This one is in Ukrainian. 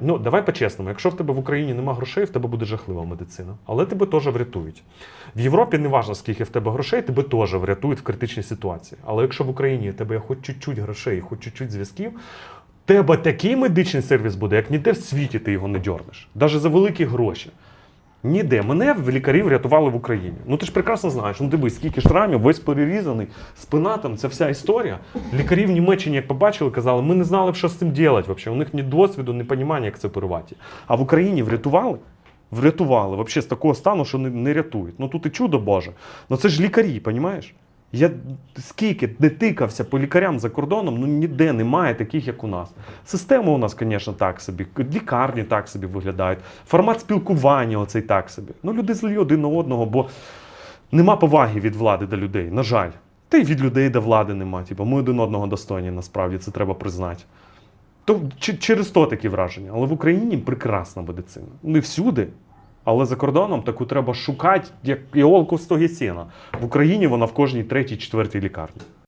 Ну, давай по-чесному, якщо в тебе в Україні нема грошей, в тебе буде жахлива медицина. Але тебе теж врятують. В Європі не важливо, скільки в тебе грошей, тебе теж врятують в критичній ситуації. Але якщо в Україні в тебе є хоч чуть-чуть грошей, хоч чуть-чуть зв'язків, тебе такий медичний сервіс буде, як ніде в світі ти його не дьорнеш. Навіть за великі гроші. Ніде. Мене в лікарі врятували в Україні. Ну ти ж прекрасно знаєш. Ну дивись, скільки шрамів, весь перерізаний, спина там, це вся історія. Лікарі в Німеччині, як побачили, казали, ми не знали, що з цим робити. Взагалі. У них ні досвіду, ні розуміння, як це оперувати. А в Україні врятували? Врятували. Взагалі з такого стану, що не, не рятують. Ну тут і чудо Боже. Ну це ж лікарі, розумієш? Я скільки не тикався по лікарям за кордоном, ну ніде немає таких, як у нас. Система у нас, звісно, так собі, лікарні так собі виглядають, формат спілкування оцей так собі. Ну, люди злі один на одного, бо нема поваги від влади до людей, на жаль. Та й від людей до влади нема. Типу, ми один одного достойні, насправді, це треба признати. То через то такі враження. Але в Україні прекрасна медицина. Не всюди. Але за кордоном таку треба шукати, як іолку в стогі сіна. В Україні вона в кожній третій, четвертій лікарні.